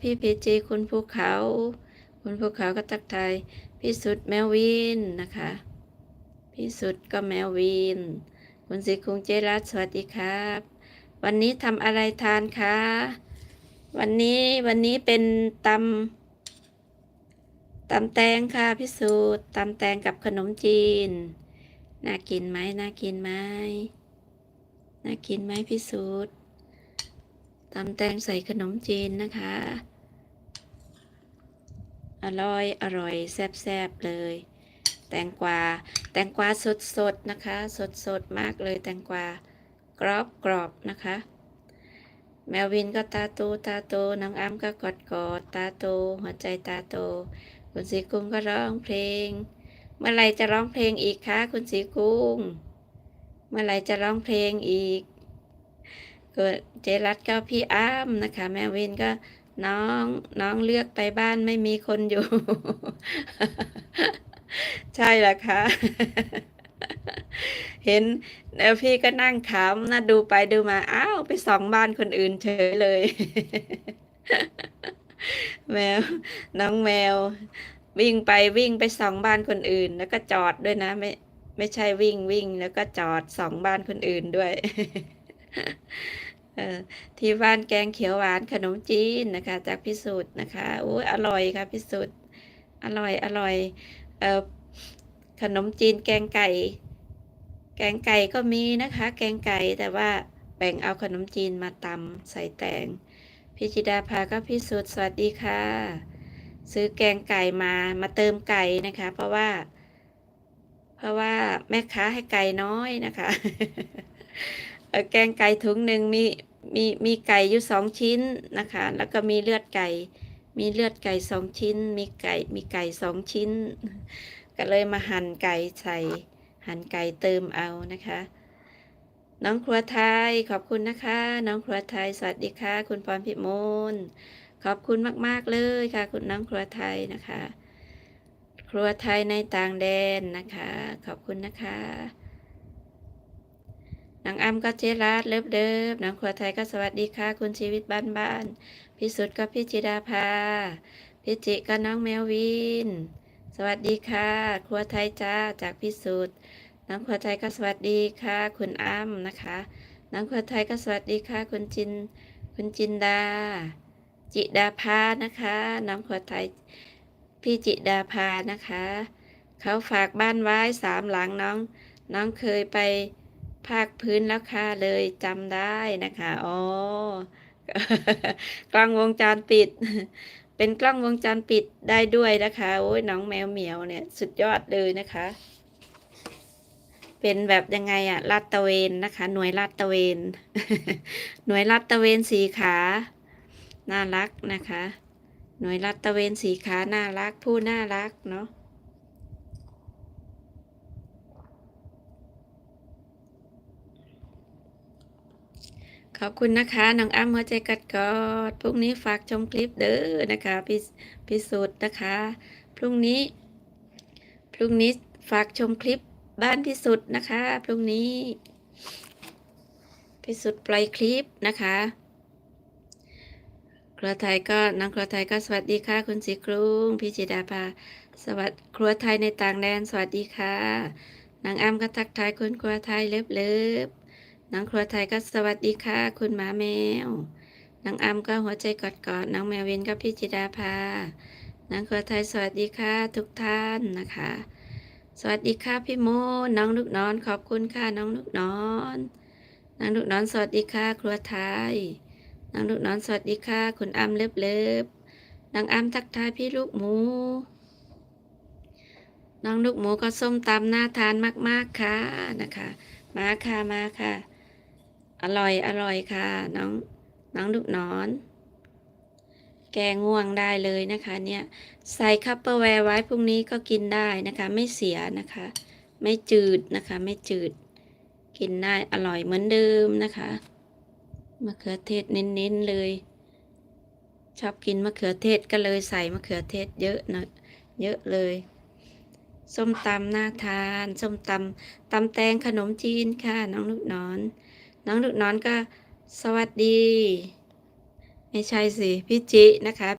พี่พีจีคุณภูเขา คุณภูเขาก็ทักทายพี่สุดแมววินนะคะ พี่สุดก็แมววิน คุณสิคุงเจรัตสวัสดีครับ วันนี้ทำอะไรทานคะ วันนี้วันนี้เป็นตำตำแตงค่ะพี่สุดตำแตงกับขนมจีน น่ากินไหมน่ากินไหมน่ากินไหมพี่สุด ตำแตงใส่ขนมจีนนะคะ อร่อย อร่อย แซ่บๆ เลย แตงกวา แตงกวาสดๆ นะคะ สดๆ มากเลย แตงกวากรอบกรอบๆนะคะ แมววินก็ตาโตตาโตน้องอ้ำก็กอดกอดตาโตหัวใจตาโต คุณสีกุ้งก็ร้องเพลง เมื่อไหรจะร้องเพลงอีกคะคุณสีกุ้ง เมื่อไหรจะร้องเพลงอีก เจรัตก็พี่อ้ำนะคะ แมววินก็น้องน้องเลือกไปบ้านไม่มีคนอยู่ ใช่ละค่ะเห็นแล้วพี่ก็นั่งขำนะดูไปดูมาอ้าวไปสองบ้านคนอื่นเฉยเลย แมว น้องแมว วิ่งไปวิ่งไปสองบ้านคนอื่น แล้วก็จอดด้วยนะ ไม่ไม่ใช่วิ่งวิ่งแล้วก็จอดสองบ้านคนอื่นด้วย ที่บ้านแกงเขียวหวานขนมจีนนะคะ จากพิสูจน์นะคะอุ้ยอร่อยค่ะพิสูจน์อร่อยอร่อยเออขนมจีนแกงไก่ แกงไก่ก็มีนะคะ แกงไก่แต่ว่าแบ่งเอาขนมจีนมาตำใส่แตงพี่จิดาภาก็พิสูจน์สวัสดีค่ะ ซื้อแกงไก่มามาเติมไก่นะคะ เพราะว่า เพราะว่าแม่ค้าให้ไก่น้อยนะคะ แกงไก่ถุงหนึ่งมีมีมีไก่อยู่สองชิ้นนะคะ แล้วก็มีเลือดไก่ มีเลือดไก่สองชิ้น มีไก่มีไก่สองชิ้น ก็เลยมาหั่นไก่ใส่หั่นไก่เติมเอานะคะ น้องครัวไทยขอบคุณนะคะ น้องครัวไทยสวัสดีค่ะ คุณพรพิมลขอบคุณมาก ๆ เลยค่ะ คุณน้องครัวไทยนะคะ ครัวไทยในต่างแดนนะคะ ขอบคุณนะคะ นางอ้ำก็เจรัสเลิฟเดิฟน้องครัวไทยก็สวัสดีค่ะ คุณชีวิตบ้านบ้านพี่สุดก็พี่จิดาภาพี่จิก็น้องแมววิน สวัสดีค่ะ ครัวไทยจ้าจากพิสุทธิ์น้องครัวไทยก็สวัสดีค่ะ คุณอ้ำนะคะน้องครัวไทยก็สวัสดีค่ะ คุณจิน คุณจินดา จิดาภานะคะน้องครัวไทยพี่จิดาภานะคะ เขาฝากบ้านไว้สามหลังน้อง น้องเคยไป ภาคพื้นแล้วค่ะเลยจำได้นะคะอ๋อกล้องวงจรปิด เป็นกล้องวงจรปิดได้ด้วยนะคะโอ้ยน้องแมวเหมียวเนี่ย สุดยอดเลยนะคะ เป็นแบบยังไงอะลาดตะเวนนะคะ หน่วยลาดตะเวน หน่วยลาดตะเวนสีขา น่ารักนะคะ หน่วยลาดตะเวนสีขาน่ารัก ผู้น่ารักเนาะ ขอบคุณนะคะน้องอ้ำหัวใจกัดกอดพรุ่งนี้ฝากชมคลิปเด้อนะคะพี่พี่สุดนะคะ พรุ่งนี้ พรุ่งนี้ฝากชมคลิปบ้านพี่สุดนะคะ พรุ่งนี้พี่สุดปล่อยคลิปนะคะครัวไทยก็น้องครัวไทยก็สวัสดีค่ะ คุณสีกรุงพี่จิดาภาสวัสดีครัวไทยในต่างแดนสวัสดีค่ะนางอ้ำก็ทักทายคุณครัวไทยเลิฟเลิฟ น้องครัวไทยก็สวัสดีค่ะ คุณหมาแมวนางอ้ำก็หัวใจกอดกอดน้องแมววินก็พี่จิดาภานางครัวไทยสวัสดีค่ะทุกท่านนะคะ สวัสดีค่ะพี่โมน้องลูกนอนขอบคุณค่ะน้องลูกนอนน้องลูกนอนสวัสดีค่ะ ครัวไทยน้องลูกนอนสวัสดีค่ะ คุณอ้ำเลิฟเลิฟนางอ้ำทักทายพี่ลูกหมูน้องลูกหมูก็ส้มตำน่าทานมาก ๆ ค่ะนะคะ มาค่ะ มาค่ะ อร่อยอร่อยค่ะ น้องน้องลูกนอน แกงง่วงได้เลยนะคะเนี่ยใส่คัพเปอร์แวร์ไว้พรุ่งนี้ก็กินได้นะคะ ไม่เสียนะคะ ไม่จืดนะคะ ไม่จืด กินได้อร่อยเหมือนเดิมนะคะมะเขือเทศเน้นๆเลย ชอบกินมะเขือเทศก็เลยใส่มะเขือเทศเยอะหนะเยอะเลยส้มตำน่าทาน ส้มตำตำแตงขนมจีนค่ะ น้องลูกนอน น้องลูกนอนก็สวัสดี ไม่ใช่สิ พี่จินะคะ